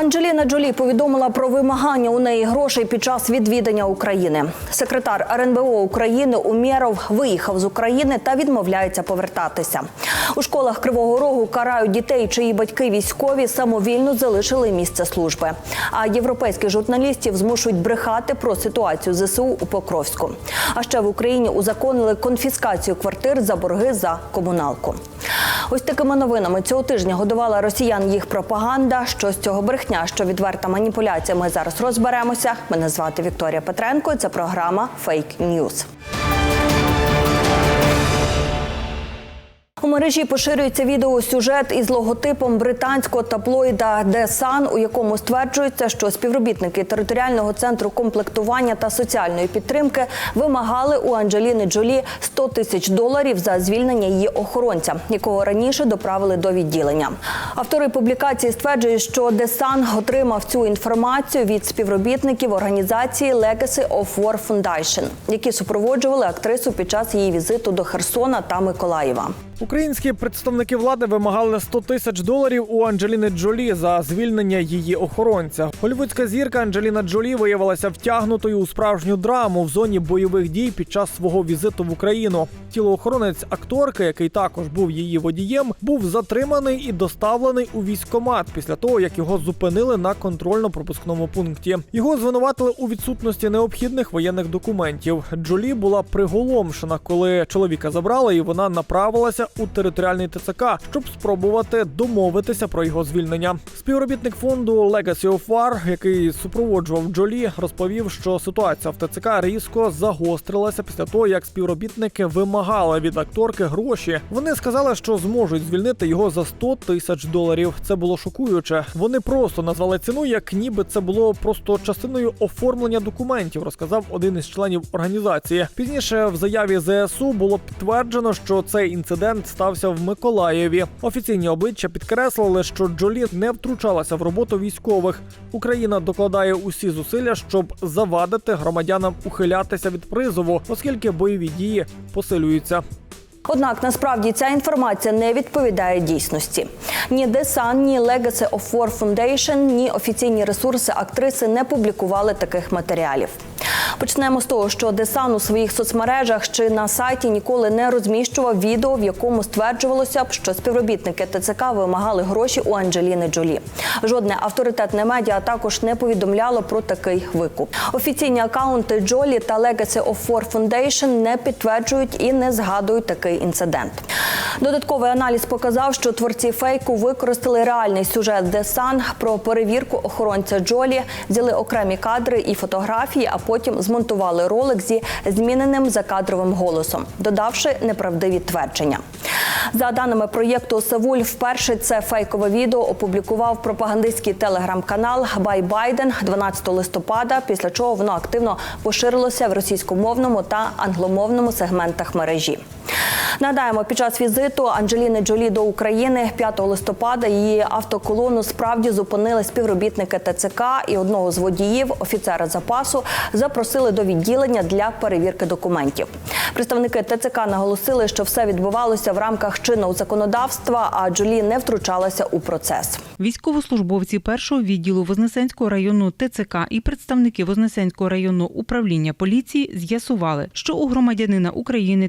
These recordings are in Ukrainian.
Анджеліна Джолі повідомила про вимагання у неї грошей під час відвідання України. Секретар РНБО України Умєров виїхав з України та відмовляється повертатися. У школах Кривого Рогу карають дітей, чиї батьки військові самовільно залишили місце служби. А європейських журналістів змушують брехати про ситуацію ЗСУ у Покровську. А ще в Україні узаконили конфіскацію квартир за борги за комуналку. Ось такими новинами цього тижня годувала росіян їх пропаганда. Що з цього брехня, що відверта маніпуляція. Ми зараз розберемося. Мене звати Вікторія Петренко. Це програма Фейк Ньюз. У мережі поширюється відеосюжет із логотипом британського таблоїда The Sun, у якому стверджується, що співробітники територіального центру комплектування та соціальної підтримки вимагали у Анджеліни Джолі 100 тисяч доларів за звільнення її охоронця, якого раніше доправили до відділення. Автори публікації стверджують, що The Sun отримав цю інформацію від співробітників організації Legacy of War Foundation, які супроводжували актрису під час її візиту до Херсона та Миколаєва. Українські представники влади вимагали 100 тисяч доларів у Анджеліни Джолі за звільнення її охоронця. Голівудська зірка Анджеліна Джолі виявилася втягнутою у справжню драму в зоні бойових дій під час свого візиту в Україну. Тілоохоронець акторки, який також був її водієм, був затриманий і доставлений у військкомат після того, як його зупинили на контрольно-пропускному пункті. Його звинуватили у відсутності необхідних воєнних документів. Джолі була приголомшена, коли чоловіка забрали, і вона направилася у територіальний ТЦК, щоб спробувати домовитися про його звільнення. Співробітник фонду Legacy of War, який супроводжував Джолі, розповів, що ситуація в ТЦК різко загострилася після того, як співробітники вимагали від акторки гроші. Вони сказали, що зможуть звільнити його за 100 тисяч доларів. Це було шокуюче. Вони просто назвали ціну, як ніби це було просто частиною оформлення документів, розказав один із членів організації. Пізніше в заяві ЗСУ було підтверджено, що цей інцидент стався в Миколаєві. Офіційні обличчя підкреслили, що Джолі не втручалася в роботу військових. Україна докладає усі зусилля, щоб завадити громадянам ухилятися від призову, оскільки бойові дії посилюються. Однак насправді ця інформація не відповідає дійсності. Ні Sun, ні Legacy of War Foundation, ні офіційні ресурси актриси не публікували таких матеріалів. Почнемо з того, що Sun у своїх соцмережах чи на сайті ніколи не розміщував відео, в якому стверджувалося б, що співробітники ТЦК вимагали гроші у Анджеліни Джолі. Жодне авторитетне медіа також не повідомляло про такий викуп. Офіційні акаунти Джолі та Legacy of War Foundation не підтверджують і не згадують такий інцидент. Додатковий аналіз показав, що творці фейку використали реальний сюжет Sun про перевірку охоронця Джолі, взяли окремі кадри і фотографії, а потім змонтували ролик зі зміненим закадровим голосом, додавши неправдиві твердження. За даними проєкту Савуль, вперше це фейкове відео опублікував пропагандистський телеграм-канал Бай Байден 12 листопада, після чого воно активно поширилося в російськомовному та англомовному сегментах мережі. Нагадаємо, під час візиту Анджеліни Джолі до України 5 листопада її автоколону справді зупинили співробітники ТЦК і одного з водіїв, офіцера запасу, запросили до відділення для перевірки документів. Представники ТЦК наголосили, що все відбувалося в рамках чинного законодавства, а Джолі не втручалася у процес. Військовослужбовці першого відділу Вознесенського районного ТЦК і представники Вознесенського районного управління поліції з'ясували, що у громадянина України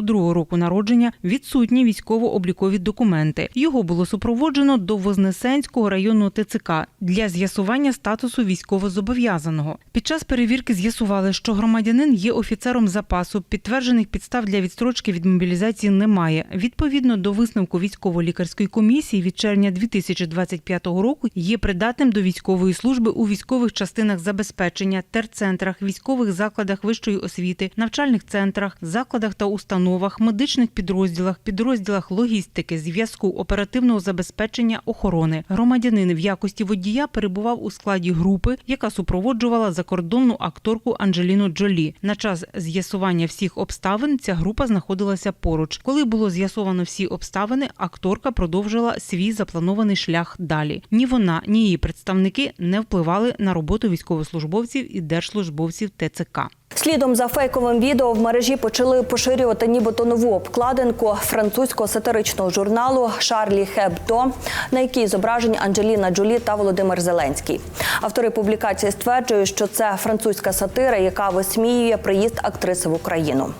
1992 року народження відсутні військово-облікові документи. Його було супроводжено до Вознесенського районного ТЦК для з'ясування статусу військовозобов'язаного. Під час перевірки з'ясували, що громадянин є офіцером запасу. Підтверджених підстав для відстрочки від мобілізації немає. Відповідно до висновку військово-лікарської комісії від червня 2025 року є придатним до військової служби у військових частинах забезпечення, терцентрах, військових закладах вищої освіти, навчальних центрах, закладах та установах, медичних підрозділах, підрозділах логістики, зв'язку, оперативного забезпечення, охорони. Громадянин в якості водія перебував у складі групи, яка супроводжувала закордонну акторку Анджеліну Джолі. На час з'ясування всіх обставин ця група знаходилася поруч. Коли було з'ясовано всі обставини, акторка продовжила свій запланований шлях далі. Ні вона, ні її представники не впливали на роботу військовослужбовців і держслужбовців ТЦК. Слідом за фейковим відео в мережі почали поширювати нібито нову обкладинку французького сатиричного журналу Шарлі Хебдо, на якій зображені Анджеліна Джолі та Володимир Зеленський. Автори публікації стверджують, що це французька сатира, яка висміює приїзд актриси в Україну.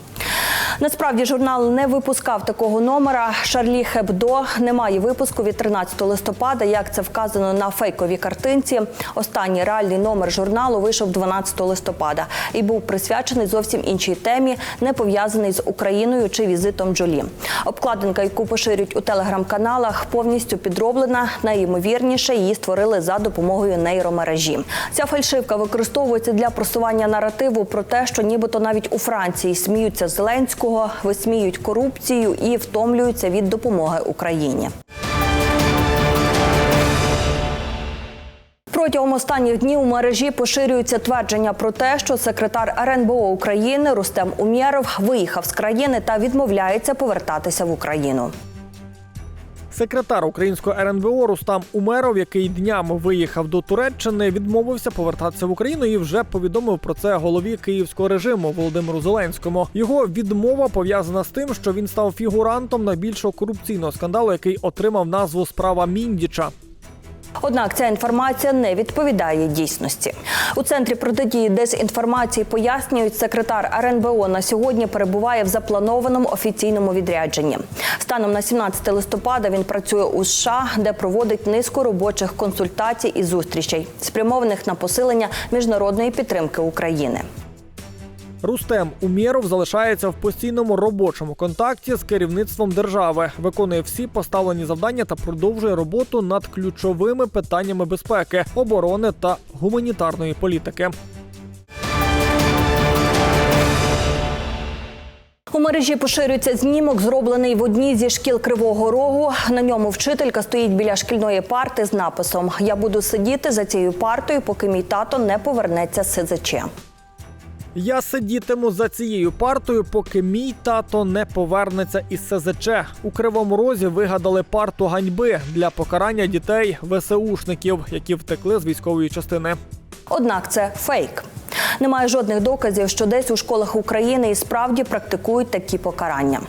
Насправді журнал не випускав такого номера. Шарлі Хебдо немає випуску від 13 листопада, як це вказано на фейковій картинці. Останній реальний номер журналу вийшов 12 листопада і був присвячений зовсім іншій темі, не пов'язаний з Україною чи візитом Джолі. Обкладинка, яку поширюють у телеграм-каналах, повністю підроблена. Найімовірніше її створили за допомогою нейромережі. Ця фальшивка використовується для просування наративу про те, що нібито навіть у Франції сміються з Зеленського, висміють корупцію і втомлюються від допомоги Україні. Протягом останніх днів у мережі поширюються твердження про те, що секретар РНБО України Рустем Умєров виїхав з країни та відмовляється повертатися в Україну. Секретар українського РНБО Рустам Умеров, який днями виїхав до Туреччини, відмовився повертатися в Україну і вже повідомив про це голові київського режиму Володимиру Зеленському. Його відмова пов'язана з тим, що він став фігурантом найбільшого корупційного скандалу, який отримав назву справа Міндіча. Однак ця інформація не відповідає дійсності. У центрі протидії дезінформації пояснюють, секретар РНБО на сьогодні перебуває в запланованому офіційному відрядженні. Станом на 17 листопада він працює у США, де проводить низку робочих консультацій і зустрічей, спрямованих на посилення міжнародної підтримки України. Рустем Умєров залишається в постійному робочому контакті з керівництвом держави, виконує всі поставлені завдання та продовжує роботу над ключовими питаннями безпеки, оборони та гуманітарної політики. У мережі поширюється знімок, зроблений в одній зі шкіл Кривого Рогу. На ньому вчителька стоїть біля шкільної парти з написом Я буду сидіти за цією партою, поки мій тато не повернеться з СЗЧ. Я сидітиму за цією партою, поки мій тато не повернеться із СЗЧ. У кривому розі вигадали парту ганьби для покарання дітей ВСУшників, які втекли з військової частини. Однак це фейк. Немає жодних доказів, що десь у школах України і справді практикують такі покарання.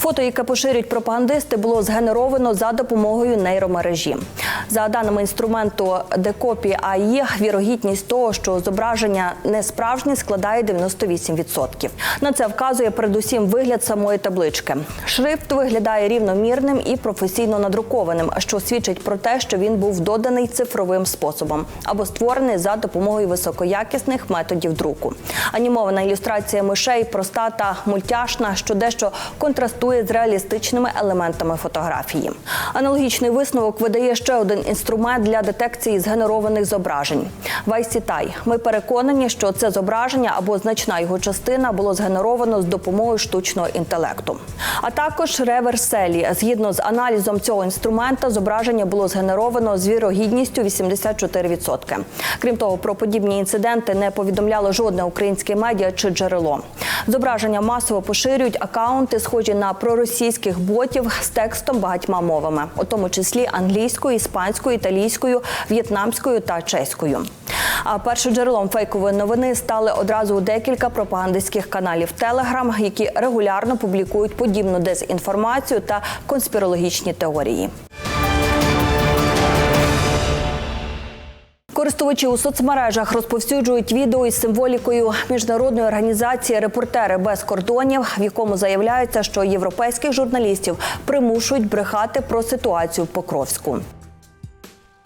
Фото, яке поширюють пропагандисти, було згенеровано за допомогою нейромережі. За даними інструменту Декопі АІ, вірогідність того, що зображення не справжнє, складає 98%. На це вказує передусім вигляд самої таблички. Шрифт виглядає рівномірним і професійно надрукованим, що свідчить про те, що він був доданий цифровим способом або створений за допомогою високоякісних методів друку. Анімована ілюстрація мишей проста та мультяшна, що дещо контрастує з реалістичними елементами фотографії. Аналогічний висновок видає ще один інструмент для детекції згенерованих зображень. Вайсітай. Ми переконані, що це зображення або значна його частина було згенеровано з допомогою штучного інтелекту. А також реверселі. Згідно з аналізом цього інструмента, зображення було згенеровано з вірогідністю 84%. Крім того, про подібні інциденти не повідомляло жодне українське медіа чи джерело. Зображення масово поширюють акаунти, схожі на проросійських ботів з текстом багатьма мовами, у тому числі англійською, іспанською, італійською, в'єтнамською та чеською. А першим джерелом фейкової новини стали одразу декілька пропагандистських каналів Телеграм, які регулярно публікують подібну дезінформацію та конспірологічні теорії. Користувачі у соцмережах розповсюджують відео із символікою міжнародної організації Репортери без кордонів, в якому заявляється, що європейських журналістів примушують брехати про ситуацію в Покровську.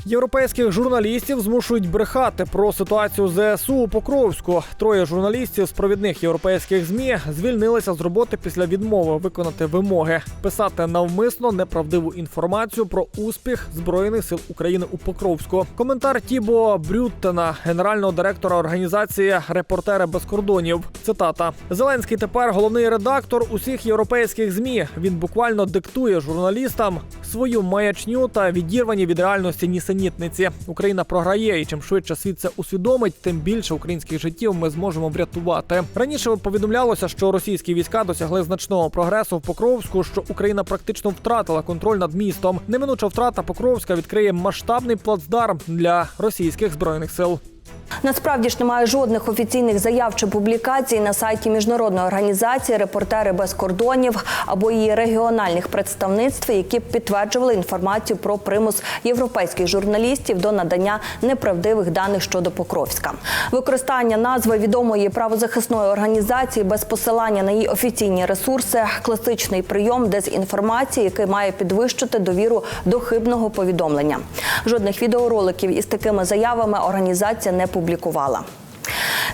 Європейських журналістів змушують брехати про ситуацію ЗСУ у Покровську. Троє журналістів з провідних європейських змі звільнилися з роботи після відмови виконати вимоги, писати навмисно неправдиву інформацію про успіх збройних сил України у Покровську. Коментар Тібо Брюттена, генерального директора організації Репортери без кордонів. Цитата: Зеленський тепер головний редактор усіх європейських змі. Він буквально диктує журналістам свою маячню та відірвані від реальності нісенітниці. Україна програє, і чим швидше світ це усвідомить, тим більше українських життів ми зможемо врятувати. Раніше повідомлялося, що російські війська досягли значного прогресу в Покровську, що Україна практично втратила контроль над містом. Неминуча втрата Покровська відкриє масштабний плацдарм для російських збройних сил. Насправді ж немає жодних офіційних заяв чи публікацій на сайті міжнародної організації Репортери без кордонів або її регіональних представництв, які б підтверджували інформацію про примус європейських журналістів до надання неправдивих даних щодо Покровська. Використання назви відомої правозахисної організації без посилання на її офіційні ресурси класичний прийом дезінформації, який має підвищити довіру до хибного повідомлення. Жодних відеороликів із такими заявами організація не публікувала.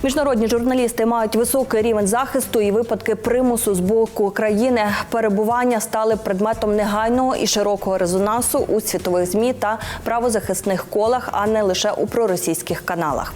Міжнародні журналісти мають високий рівень захисту і випадки примусу з боку країни перебування стали предметом негайного і широкого резонансу у світових змі та правозахисних колах, а не лише у проросійських каналах.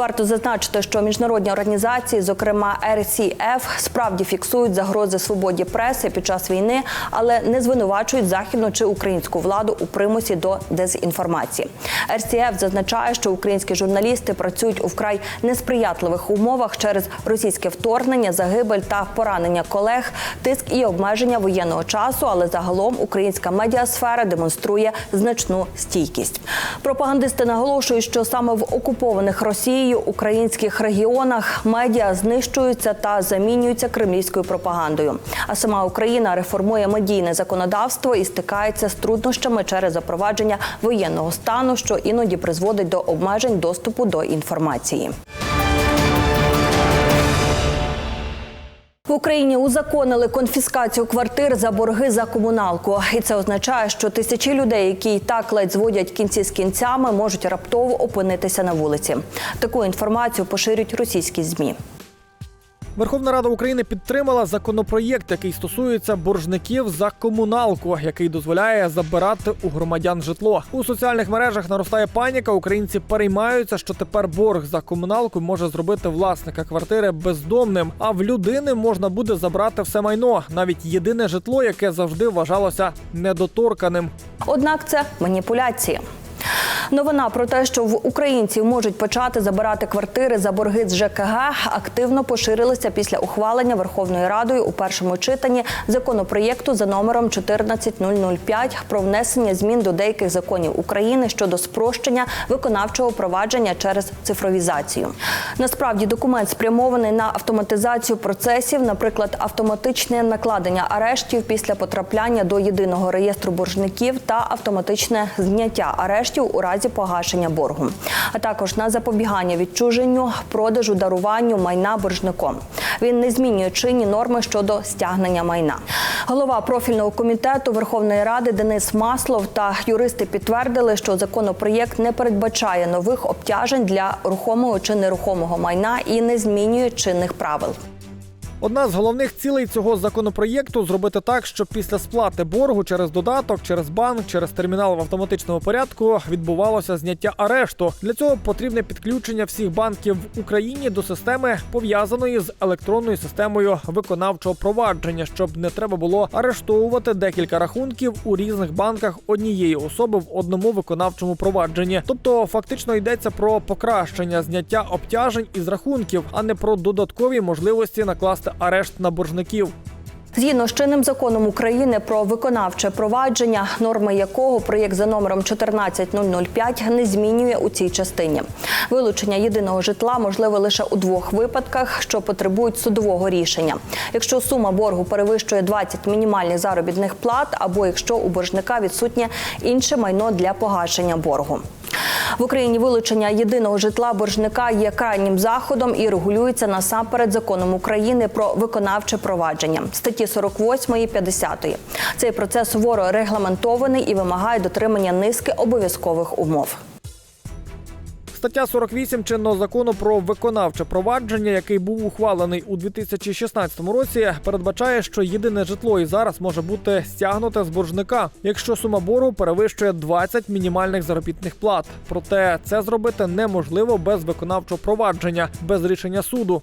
Варто зазначити, що міжнародні організації, зокрема RCF, справді фіксують загрози свободі преси під час війни, але не звинувачують західну чи українську владу у примусі до дезінформації. RCF зазначає, що українські журналісти працюють у вкрай несприятливих умовах через російське вторгнення, загибель та поранення колег, тиск і обмеження воєнного часу. Але загалом українська медіасфера демонструє значну стійкість. Пропагандисти наголошують, що саме в окупованих Росією українських регіонах медіа знищуються та замінюються кремлівською пропагандою. А сама Україна реформує медійне законодавство і стикається з труднощами через запровадження воєнного стану, що іноді призводить до обмежень доступу до інформації. В Україні узаконили конфіскацію квартир за борги за комуналку, і це означає, що тисячі людей, які й так ледь зводять кінці з кінцями, можуть раптово опинитися на вулиці. Таку інформацію поширюють російські змі. Верховна Рада України підтримала законопроєкт, який стосується боржників за комуналку, який дозволяє забирати у громадян житло. У соціальних мережах наростає паніка. Українці переймаються, що тепер борг за комуналку може зробити власника квартири бездомним. А в людини можна буде забрати все майно, навіть єдине житло, яке завжди вважалося недоторканим. Однак це маніпуляції. Новина про те, що в українців можуть почати забирати квартири за борги з ЖКГ, активно поширилася після ухвалення Верховною Радою у першому читанні законопроєкту за номером 14005 про внесення змін до деяких законів України щодо спрощення виконавчого провадження через цифровізацію. Насправді документ спрямований на автоматизацію процесів, наприклад, автоматичне накладення арештів після потрапляння до єдиного реєстру боржників та автоматичне зняття арештів у разі погашення боргу, а також на запобігання відчуженню, продажу, даруванню майна боржником. Він не змінює чинні норми щодо стягнення майна. Голова профільного комітету Верховної Ради Денис Маслов та юристи підтвердили, що законопроєкт не передбачає нових обтяжень для рухомого чи нерухомого майна і не змінює чинних правил. Одна з головних цілей цього законопроєкту зробити так, щоб після сплати боргу через додаток, через банк, через термінал в автоматичному порядку відбувалося зняття арешту. Для цього потрібне підключення всіх банків в Україні до системи, пов'язаної з електронною системою виконавчого провадження, щоб не треба було арештовувати декілька рахунків у різних банках однієї особи в одному виконавчому провадженні. Тобто, фактично йдеться про покращення зняття обтяжень із рахунків, а не про додаткові можливості накласти арешт на боржників. Згідно з чинним законом України про виконавче провадження, норми якого проєкт за номером 14005 не змінює у цій частині. Вилучення єдиного житла можливе лише у двох випадках, що потребують судового рішення. Якщо сума боргу перевищує 20 мінімальних заробітних плат, або якщо у боржника відсутнє інше майно для погашення боргу. В Україні вилучення єдиного житла боржника є крайнім заходом і регулюється насамперед законом України про виконавче провадження статті 48 і 50. Цей процес суворо регламентований і вимагає дотримання низки обов'язкових умов. Стаття 48 чинного закону про виконавче провадження, який був ухвалений у 2016 році, передбачає, що єдине житло і зараз може бути стягнуте з боржника, якщо сума боргу перевищує 20 мінімальних заробітних плат. Проте це зробити неможливо без виконавчого провадження, без рішення суду.